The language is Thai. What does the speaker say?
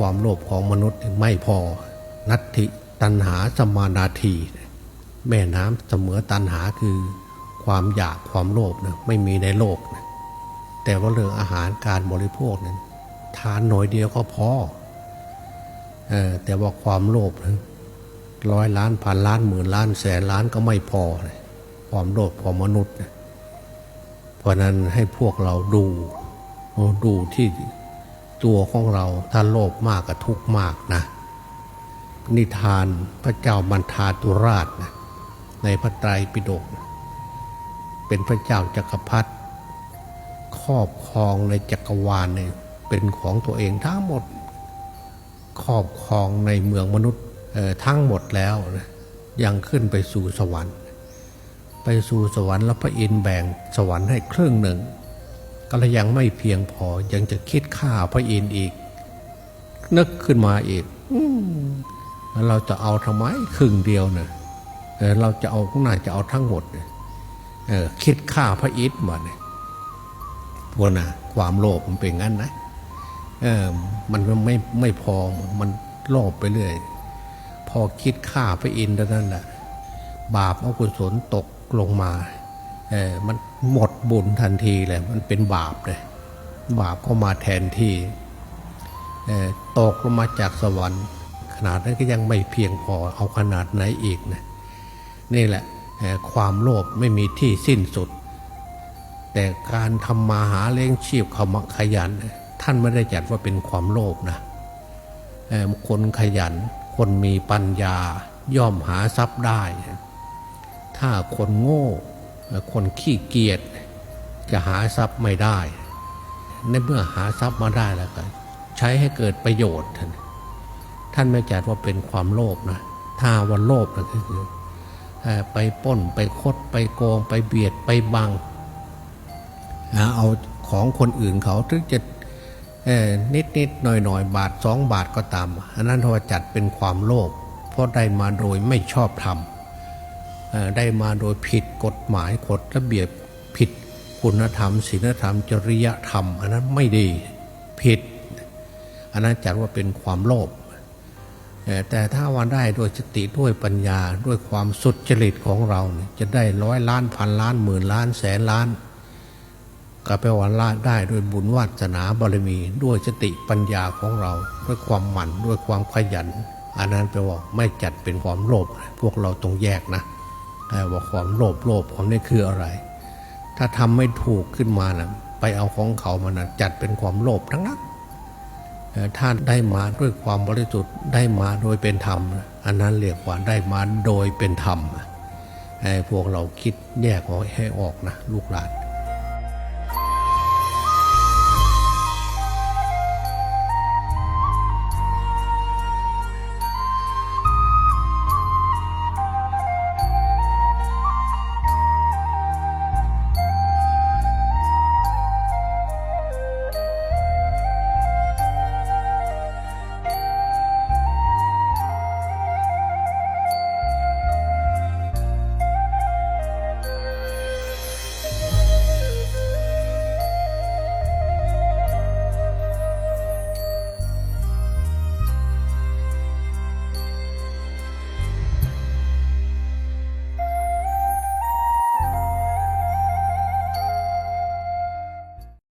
ความโลภของมนุษย์ไม่พอ นัตถิตันหาสมานาทีแม่น้ำเสมอตันหาคือความอยากความโลภนะไม่มีในโลกนะแต่ว่าเรื่องอาหารการบริโภคนั้นทานหน่อยเดียวก็พอออแต่ว่าความโลภนะร้อยล้านพันล้านหมื่นล้านแสนล้านก็ไม่พอเลยความโลภของมนุษย์นะเพราะนั้นให้พวกเราดูดูที่ ตัวของเราถ้าโลภมากก็ทุกข์มากนะนิทานพระเจ้ามันทาตุราชนะในพระไตรปิฎกนะเป็นพระเจ้าจักรพรรดิครอบครองในจักรวาลเนี่ยเป็นของตัวเองทั้งหมด ครอบครองในเมืองมนุษย์เอ่อทั้งหมดแล้วนะยังขึ้นไปสู่สวรรค์ ไปสู่สวรรค์แล้วพระอินทร์แบ่งสวรรค์ให้ครึ่งหนึ่ง ก็เลยยังไม่เพียงพอยังจะคิดฆ่าพระอินทร์อีก นึกขึ้นมาอีกอืมแล้วเราจะเอาทำไมครึ่งเดียวเนี่ยเราจะเอาข้างหน้าจะเอาทั้งหมดเออคิดฆ่าพระอินทร์มาเนี่ยพวกน่ะความโลภมันเป็นงั้นนะเออมันไม่ไม่พอมันโลภไปเรื่อยพอคิดฆ่าพระอินทร์เท่านั้นแหละบาปอกุศลตกลงมา เออมันหมดบุญทันทีเลยมันเป็นบาปเลยบาปก็มาแทนที่ตกลงมาจากสวรรค์ ขนาดนั้นก็ยังไม่เพียงพอเอาขนาดไหนอีกนะนี่แหละความโลภไม่มีที่สิ้นสุด แต่การทำมาหาเลี้ยงชีพเขามาขยัน ท่านไม่ได้จัดว่าเป็นความโลภนะคนขยัน คนมีปัญญาย่อมหาทรัพย์ได้ ถ้าคนโง่ คนขี้เกียจจะหาทรัพย์ไม่ได้ ในเมื่อหาทรัพย์มาได้แล้วก็ใช้ให้เกิดประโยชน์ท่านท่านไม่จัดว่าเป็นความโลภนะถ้าวันโลภนะก็คือไปป้นไปคดไปโกงไปเบียดไปบังเอาของคนอื่นเขาถึงจะนิดนิดๆหน่อยหน่อยๆบาทสองบาทก็ตาม อันนั้นเราจัดเป็นความโลภเพราะได้มาโดยไม่ชอบธรรม ได้มาโดยผิดกฎหมายกฎระเบียบผิดคุณธรรมศีลธรรม จริยธรรม อันนั้นไม่ดีผิด อันนั้นจัดว่าเป็นความโลภแต่ถ้าวันได้ด้วยสติด้วยปัญญาด้วยความสุดจริตของเราเจะได้ร้อยล้านพันล้านหมื่นล้านแสนล้านก็แปลว่าละได้ด้วยบุญวาสนาบารมี ด้วยสติปัญญาของเรา ด้วยความหมั่นด้วยความขยัน อันนั้นแปลว่าไม่จัดเป็นความโลภพวกเราต้องแยกนะ ว่าความโลภโลภของนี่คืออะไร ถ้าทำไม่ถูกขึ้นมานะไปเอาของเขามานะจัดเป็นความโลภทั้งนั้นเอ่อถ้าได้มาด้วยความบริสุทธิ์ได้มาโดยเป็นธรรม อันนั้นเรียกว่าได้มาโดยเป็นธรรมไอ้พวกเราคิดแยกออกให้ออกนะลูกหลาน